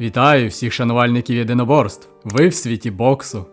Вітаю всіх шанувальників єдиноборств. Ви в світі боксу.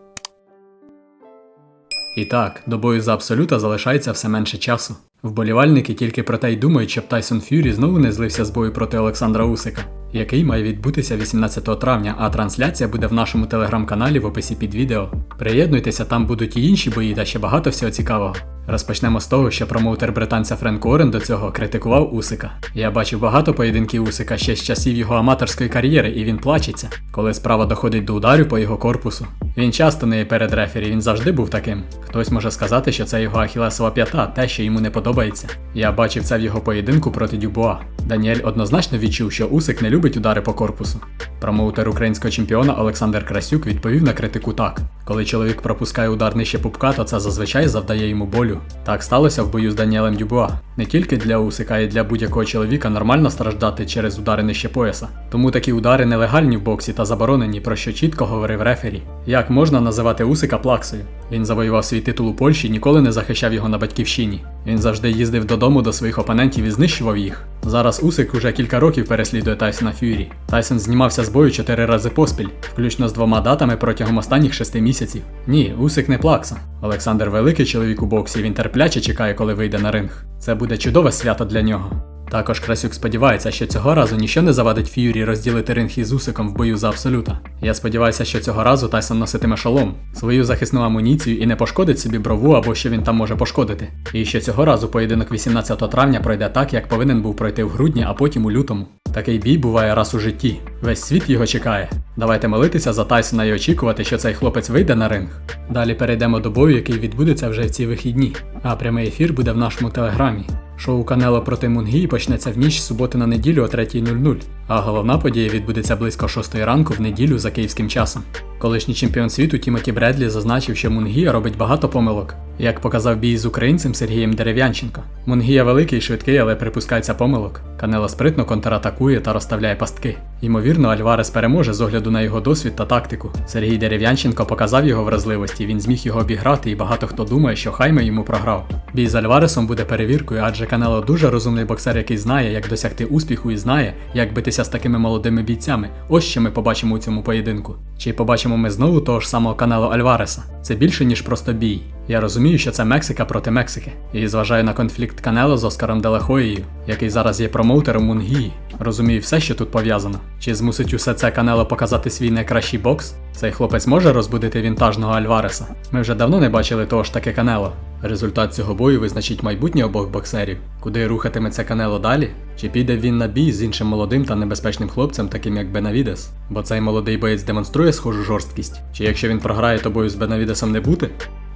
І так, до бою за абсолюта залишається все менше часу. Вболівальники тільки про те й думають, щоб Тайсон Ф'юрі знову не злився з бою проти Олександра Усика, який має відбутися 18 травня, а трансляція буде в нашому телеграм-каналі в описі під відео. Приєднуйтеся, там будуть і інші бої та ще багато всього цікавого. Розпочнемо з того, що промоутер британця Френк Орен до цього критикував Усика. Я бачив багато поєдинків Усика ще з часів його аматорської кар'єри, і він плачеться, коли справа доходить до ударів по його корпусу. Він часто не перед рефері, він завжди був таким. Хтось може сказати, що це його ахілесова п'ята, те, що йому не подобається. Я бачив це в його поєдинку проти Дюбуа. Даніель однозначно відчув, що Усик не любить удари по корпусу. Промоутер українського чемпіона Олександр Красюк відповів на критику так: коли чоловік пропускає удар нижче пупка, то це зазвичай завдає йому болю. Так сталося в бою з Даніелем Дюбуа. Не тільки для Усика, і для будь-якого чоловіка нормально страждати через удари нижче пояса. Тому такі удари нелегальні в боксі та заборонені, про що чітко говорив рефері. Як можна називати Усика плаксою? Він завоював свій титул у Польщі, ніколи не захищав його на батьківщині. Він завжди їздив додому до своїх опонентів і знищував їх. Зараз Усик уже кілька років переслідує Тайсона Фюрі. Тайсон знімався з бою чотири рази поспіль, включно з двома датами протягом останніх шести місяців. Ні, Усик не плакса. Олександр великий чоловік у боксі, він терпляче чекає, коли вийде на ринг. Це буде чудове свято для нього. Також Красюк сподівається, що цього разу ніщо не завадить Ф'юрі розділити ринг із Усиком в бою за абсолюта. Я сподіваюся, що цього разу Тайсон носитиме шолом, свою захисну амуніцію і не пошкодить собі брову або що він там може пошкодити. І що цього разу поєдинок 18 травня пройде так, як повинен був пройти в грудні, а потім у лютому. Такий бій буває раз у житті. Весь світ його чекає. Давайте молитися за Тайсона і очікувати, що цей хлопець вийде на ринг. Далі перейдемо до бою, який відбудеться вже в ці вихідні. А прямий ефір буде в нашому телеграмі. Шоу Канело проти Мунгії почнеться в ніч суботи на неділю о 3.00, а головна подія відбудеться близько 6 ранку в неділю за київським часом. Колишній чемпіон світу Тімоті Бредлі зазначив, що Мунгія робить багато помилок, як показав бій з українцем Сергієм Дерев'янченко. Мунгія великий швидкий, але припускається помилок. Канело спритно контратакує та розставляє пастки. Ймовірно, Альварес переможе з огляду на його досвід та тактику. Сергій Дерев'янченко показав його вразливості, він зміг його обіграти, і багато хто думає, що Хайме йому програв. Бій з Альваресом буде перевіркою, адже Канело дуже розумний боксер, який знає, як досягти успіху і знає, як битися з такими молодими бійцями. Ось що ми побачимо у цьому поєдинку. Чи побачимо ми знову того ж самого каналу Альвареса? Це більше ніж просто бій. Я розумію, що це Мексика проти Мексики, і зважаю на конфлікт Канело з Оскаром Делахоєю, який зараз є промоутером Мунгії. Розумію все, що тут пов'язано. Чи змусить усе це Канело показати свій найкращий бокс? Цей хлопець може розбудити вінтажного Альвареса. Ми вже давно не бачили того ж таки Канело. Результат цього бою визначить майбутнє обох боксерів. Куди рухатиметься Канело далі? Чи піде він на бій з іншим молодим та небезпечним хлопцем, таким як Бенавідес? Бо цей молодий боєць демонструє схожу жорсткість. Чи якщо він програє, то бою з Бенавідесом не бути?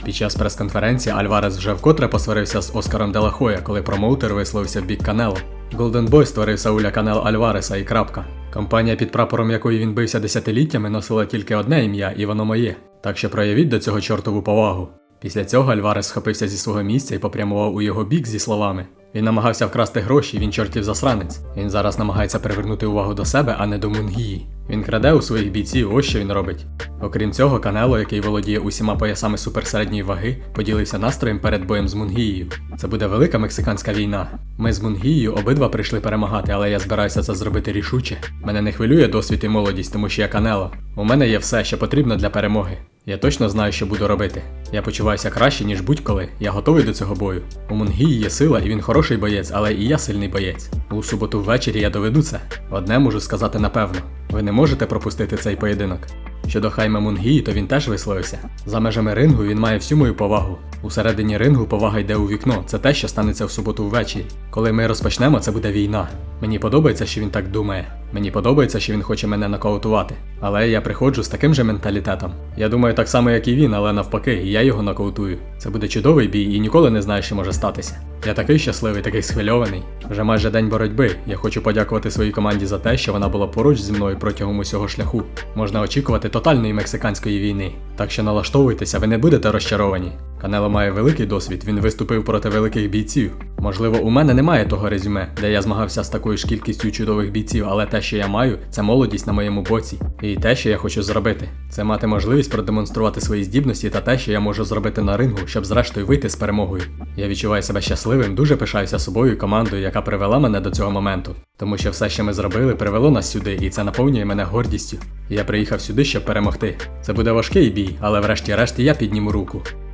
Під час прес-конференції Альварес вже вкотре посварився з Оскаром Делахоя, коли промоутер висловився в бік Канело. Голден Бой створив Сауля Канело Альвареса і крапка. Компанія, під прапором якої він бився десятиліттями, носила тільки одне ім'я, і воно моє. Так що проявіть до цього чортову повагу. Після цього Альварес схопився зі свого місця і попрямував у його бік зі словами: він намагався вкрасти гроші, він чортів засранець. Він зараз намагається привернути увагу до себе, а не до Мунгії. Він краде у своїх бійців, ось що він робить. Окрім цього, Канело, який володіє усіма поясами суперсередньої ваги, поділився настроєм перед боєм з Мунгією. Це буде велика мексиканська війна. Ми з Мунгією обидва прийшли перемагати, але я збираюся це зробити рішуче. Мене не хвилює досвід і молодість, тому що я Канело. У мене є все, що потрібно для перемоги. Я точно знаю, що буду робити. Я почуваюся краще, ніж будь-коли. Я готовий до цього бою. У Мунгії є сила, і він хороший боєць, але і я сильний боєць. У суботу ввечері я доведу це. Одне можу сказати напевно. Ви не можете пропустити цей поєдинок. Щодо Хайма Мунгії, то він теж висловився. За межами рингу він має всю мою повагу. Усередині рингу повага йде у вікно. Це те, що станеться в суботу ввечері. Коли ми розпочнемо, це буде війна. Мені подобається, що він так думає. Мені подобається, що він хоче мене нокаутувати. Але я приходжу з таким же менталітетом. Я думаю так само, як і він, але навпаки, я його нокаутую. Це буде чудовий бій і ніколи не знаю, що може статися. Я такий щасливий, такий схвильований. Вже майже день боротьби. Я хочу подякувати своїй команді за те, що вона була поруч зі мною протягом усього шляху. Можна очікувати тотальної мексиканської війни. Так що налаштовуйтеся, ви не будете розчаровані. Канело має великий досвід, він виступив проти великих бійців. Можливо, у мене немає того резюме, де я змагався з такою ж кількістю чудових бійців, але те, що я маю, це молодість на моєму боці. І те, що я хочу зробити, це мати можливість продемонструвати свої здібності та те, що я можу зробити на рингу, щоб зрештою вийти з перемогою. Я відчуваю себе щасливим, дуже пишаюся собою і командою, яка привела мене до цього моменту. Тому що все, що ми зробили, привело нас сюди, і це наповнює мене гордістю. Я приїхав сюди, щоб перемогти. Це буде важкий бій, але врешті-решт я підніму руку.